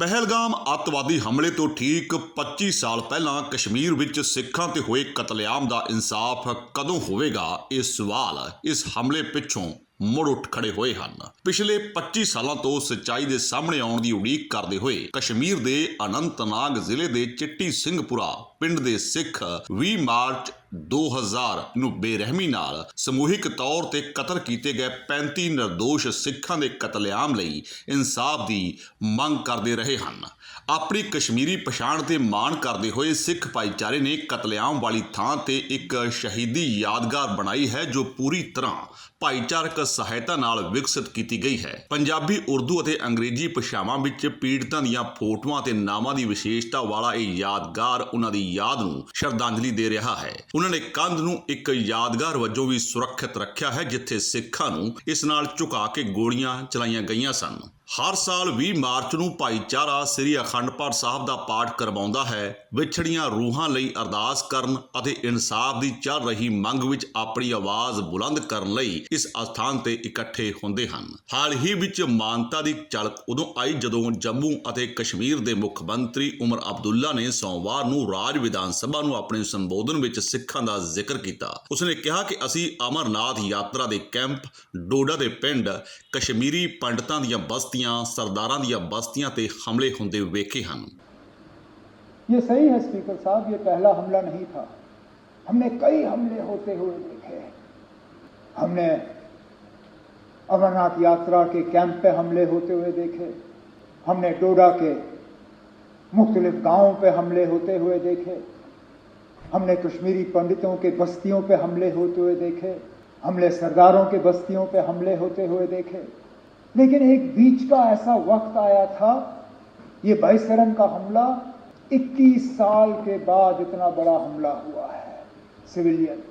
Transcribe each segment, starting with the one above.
ਪਹਿਲਗਾਮ ਅੱਤਵਾਦੀ ਹਮਲੇ ਤੋਂ ਠੀਕ 25 ਸਾਲ ਪਹਿਲਾਂ ਕਸ਼ਮੀਰ ਵਿੱਚ ਸਿੱਖਾਂ ਤੇ ਹੋਏ ਕਤਲੇਆਮ ਦਾ ਇਨਸਾਫ ਕਦੋਂ ਹੋਵੇਗਾ? ਇਹ ਸਵਾਲ ਇਸ ਹਮਲੇ ਪਿੱਛੋਂ ਮੁੜ ਉੱਠ ਖੜੇ ਹੋਏ ਹਨ। ਪਿਛਲੇ 25 ਸਾਲਾਂ ਤੋਂ ਸੱਚਾਈ ਦੇ ਸਾਹਮਣੇ ਆਉਣ ਦੀ ਉਡੀਕ ਕਰਦੇ ਹੋਏ ਕਸ਼ਮੀਰ ਦੇ ਅਨੰਤਨਾਗ ਜ਼ਿਲ੍ਹੇ ਦੇ ਚਿੱਟੀ ਸਿੰਘਪੁਰਾ ਪਿੰਡ ਦੇ ਸਿੱਖ 20 ਮਾਰਚ 2000 ਨੂੰ ਬੇਰਹਿਮੀ ਨਾਲ ਸਮੂਹਿਕ ਤੌਰ ਤੇ ਕਤਲ ਕੀਤੇ ਗਏ 35 ਨਿਰਦੋਸ਼ ਸਿੱਖਾਂ ਦੇ ਕਤਲੇਆਮ ਲਈ ਇਨਸਾਫ ਦੀ ਮੰਗ ਕਰਦੇ ਰਹੇ ਹਨ। ਆਪਣੀ ਕਸ਼ਮੀਰੀ ਪਛਾਣ ਤੇ ਮਾਣ ਕਰਦੇ ਹੋਏ ਸਿੱਖ ਭਾਈਚਾਰੇ ਨੇ ਕਤਲੇਆਮ ਵਾਲੀ ਥਾਂ ਤੇ ਇੱਕ ਸ਼ਹੀਦੀ ਯਾਦਗਾਰ ਬਣਾਈ ਹੈ ਜੋ ਪੂਰੀ ਤਰ੍ਹਾਂ ਭਾਈਚਾਰਕ ਸਹਾਇਤਾ ਨਾਲ ਵਿਕਸਿਤ ਕੀਤੀ ਗਈ ਹੈ। ਪੰਜਾਬੀ, ਉਰਦੂ ਅਤੇ ਅੰਗਰੇਜ਼ੀ ਭਾਸ਼ਾਵਾਂ ਵਿੱਚ ਪੀੜਤਾਂ ਦੀਆਂ ਫੋਟੋਆਂ ਤੇ ਨਾਮਾਂ ਦੀ ਵਿਸ਼ੇਸ਼ਤਾ ਵਾਲਾ ਇਹ ਯਾਦਗਾਰ ਉਹਨਾਂ ਦੀ ਯਾਦ ਨੂੰ ਸ਼ਰਧਾਂਜਲੀ ਦੇ ਰਿਹਾ ਹੈ। ਉਹਨਾਂ ਨੇ ਕੰਧ ਨੂੰ ਇੱਕ ਯਾਦਗਾਰ ਵਜੋਂ ਵੀ ਸੁਰੱਖਿਅਤ ਰੱਖਿਆ ਹੈ, ਜਿੱਥੇ ਸਿੱਖਾਂ ਨੂੰ ਇਸ ਨਾਲ ਝੁਕਾ ਕੇ ਗੋਲੀਆਂ ਚਲਾਈਆਂ ਗਈਆਂ ਸਨ। ਹਰ ਸਾਲ 20 ਮਾਰਚ ਨੂੰ ਭਾਈਚਾਰਾ ਸ੍ਰੀ ਅਖੰਡ ਪਾਠ ਸਾਹਿਬ ਦਾ ਪਾਠ ਕਰਵਾਉਂਦਾ ਹੈ। ਵਿਛੜੀਆਂ ਰੂਹਾਂ ਲਈ ਅਰਦਾਸ ਕਰਨ ਅਤੇ ਇਨਸਾਫ ਦੀ ਚੱਲ ਰਹੀ ਮੰਗ ਵਿੱਚ ਆਪਣੀ ਆਵਾਜ਼ ਬੁਲੰਦ ਕਰਨ ਲਈ ਇਸ ਅਸਥਾਨ ਤੇ ਇਕੱਠੇ ਹੁੰਦੇ ਹਨ। ਹਾਲ ਹੀ ਵਿੱਚ ਮਾਨਤਾ ਦੀ ਝਲਕ ਉਦੋਂ ਆਈ ਜਦੋਂ ਜੰਮੂ ਅਤੇ ਕਸ਼ਮੀਰ ਦੇ ਮੁੱਖ ਮੰਤਰੀ ਉਮਰ ਅਬਦੁੱਲਾ ਨੇ ਸੋਮਵਾਰ ਨੂੰ ਰਾਜ ਵਿਧਾਨ ਸਭਾ ਨੂੰ ਆਪਣੇ ਸੰਬੋਧਨ ਵਿੱਚ ਸਿੱਖਾਂ ਦਾ ਜ਼ਿਕਰ ਕੀਤਾ। ਉਸਨੇ ਕਿਹਾ ਕਿ ਅਸੀਂ ਅਮਰਨਾਥ ਯਾਤਰਾ ਦੇ ਕੈਂਪ, ਡੋਡਾ ਦੇ ਪਿੰਡ, ਕਸ਼ਮੀਰੀ ਪੰਡਤਾਂ ਦੀਆਂ ਬਸਤੀਆਂ ਸਰਦਾਰਾਂ ਦੀਆਂ ਬਸਤੀਆਂ ਤੇ ਹਮਲੇ ਹੁੰਦੇ ਵੇਖੇ ਹਨ ये सही है स्पीकर साहब ये पहला हमला नहीं था हमने कई हमले होते हुए देखे हमने अमरनाथ यात्रा के कैंप पे हमले होते हुए देखे हमने डोडा के मुख्तलिफ गांवों पे हमले होते हुए देखे हमने कश्मीरी पंडितों के बस्तियों पे हमले होते हुए देखे हमने सरदारों के बस्तियों पे हमले होते हुए देखे लेकिन एक बीच का ऐसा वक्त आया था, ये बाईसरन का हमला 21 साल के बाद इतना बड़ा हमला हुआ है, सिविलियन।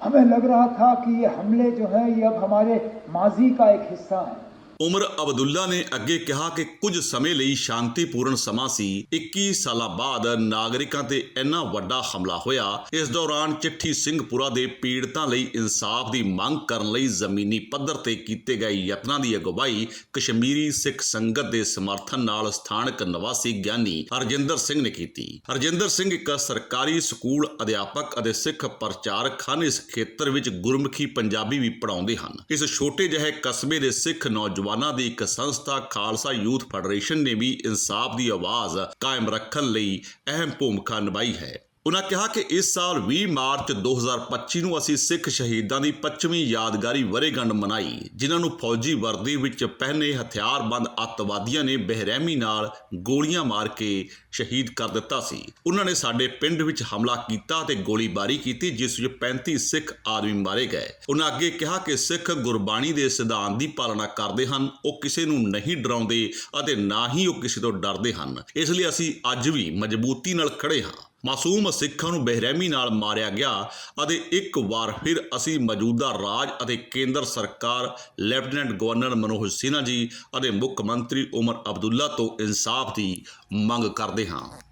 हमें लग रहा था कि ये हमले जो हैं, ये अब हमारे माजी का एक हिस्सा हैं। ਉਮਰ ਅਬਦੁੱਲਾ ਨੇ ਅੱਗੇ ਕਿਹਾ ਕਿ ਕੁਝ ਸਮੇਂ ਲਈ ਸ਼ਾਂਤੀਪੂਰਨ ਸਮਾਂ ਸੀ। 21 ਸਾਲਾਂ ਬਾਅਦ ਨਾਗਰਿਕਾਂ ਤੇ ਇੰਨਾ ਵੱਡਾ ਹਮਲਾ ਹੋਇਆ। ਇਸ ਦੌਰਾਨ ਚਿੱਠੀ ਸਿੰਘਪੁਰਾ ਦੇ ਪੀੜਤਾਂ ਲਈ ਇਨਸਾਫ ਦੀ ਮੰਗ ਕਰਨ ਲਈ ਜ਼ਮੀਨੀ ਪੱਧਰ ਤੇ ਕੀਤੇ ਗਏ ਯਤਨਾਂ ਦੀ ਅਗਵਾਈ ਕਸ਼ਮੀਰੀ ਸਿੱਖ ਸੰਗਤ ਦੇ ਸਮਰਥਨ ਨਾਲ ਸਥਾਨਕ ਨਿਵਾਸੀ ਗਿਆਨੀ ਹਰਜਿੰਦਰ ਸਿੰਘ ਨੇ ਕੀਤੀ। ਹਰਜਿੰਦਰ ਸਿੰਘ ਇੱਕ ਸਰਕਾਰੀ ਸਕੂਲ ਅਧਿਆਪਕ ਅਤੇ ਸਿੱਖ ਪ੍ਰਚਾਰਕ ਹਨ ਇਸ ਖੇਤਰ ਵਿੱਚ ਗੁਰਮੁਖੀ ਪੰਜਾਬੀ ਵੀ ਪੜ੍ਹਾਉਂਦੇ ਹਨ। ਇਸ ਛੋਟੇ ਜਿਹੇ ਕਸਬੇ ਦੇ ਸਿੱਖ ਨੌਜਵਾਨ ਦੀ ਇੱਕ ਸੰਸਥਾ ਖਾਲਸਾ ਯੂਥ ਫੈਡਰੇਸ਼ਨ ਨੇ ਵੀ ਇਨਸਾਫ ਦੀ ਆਵਾਜ਼ ਕਾਇਮ ਰੱਖਣ ਲਈ ਅਹਿਮ ਭੂਮਿਕਾ ਨਿਭਾਈ ਹੈ। ਉਹਨਾਂ ਕਿਹਾ ਕਿ ਇਸ ਸਾਲ 20 ਮਾਰਚ 2025 ਨੂੰ ਅਸੀਂ ਸਿੱਖ ਸ਼ਹੀਦਾਂ ਦੀ 25ਵੀਂ ਯਾਦਗਾਰੀ ਵਰੇਗੰਢ ਮਨਾਈ, ਜਿਨ੍ਹਾਂ ਨੂੰ ਫੌਜੀ ਵਰਦੀ ਵਿੱਚ ਪਹਿਨੇ ਹਥਿਆਰਬੰਦ ਅੱਤਵਾਦੀਆਂ ਨੇ ਬੇਰਹਿਮੀ ਨਾਲ ਗੋਲੀਆਂ ਮਾਰ ਕੇ ਸ਼ਹੀਦ ਕਰ ਦਿੱਤਾ ਸੀ। ਉਹਨਾਂ ਨੇ ਸਾਡੇ ਪਿੰਡ ਵਿੱਚ ਹਮਲਾ ਕੀਤਾ ਤੇ ਗੋਲੀਬਾਰੀ ਕੀਤੀ, ਜਿਸ ਵਿੱਚ 35 ਸਿੱਖ ਆਦਮੀ ਮਾਰੇ ਗਏ। ਉਹਨਾਂ ਅੱਗੇ ਕਿਹਾ ਕਿ ਸਿੱਖ ਗੁਰਬਾਣੀ ਦੇ ਸਿਧਾਂਤ ਦੀ ਪਾਲਣਾ ਕਰਦੇ ਹਨ, ਉਹ ਕਿਸੇ ਨੂੰ ਨਹੀਂ ਡਰਾਉਂਦੇ ਅਤੇ ਨਾ ਹੀ ਉਹ ਕਿਸੇ ਤੋਂ ਡਰਦੇ ਹਨ। ਇਸ ਲਈ ਅਸੀਂ ਅੱਜ ਵੀ ਮਜ਼ਬੂਤੀ ਨਾਲ ਖੜੇ ਹਾਂ। ਮਾਸੂਮ ਸਿੱਖਾਂ ਨੂੰ ਬੇਰਹਿਮੀ ਨਾਲ ਮਾਰਿਆ ਗਿਆ ਅਤੇ ਇੱਕ ਵਾਰ ਫਿਰ ਅਸੀਂ ਮੌਜੂਦਾ ਰਾਜ ਅਤੇ ਕੇਂਦਰ ਸਰਕਾਰ, ਲੈਫਟੀਨੈਂਟ ਗਵਰਨਰ ਮਨੋਜ ਸਿਨਹਾ ਜੀ ਅਤੇ ਮੁੱਖ ਮੰਤਰੀ ਉਮਰ ਅਬਦੁੱਲਾ ਤੋਂ ਇਨਸਾਫ ਦੀ ਮੰਗ ਕਰਦੇ ਹਾਂ।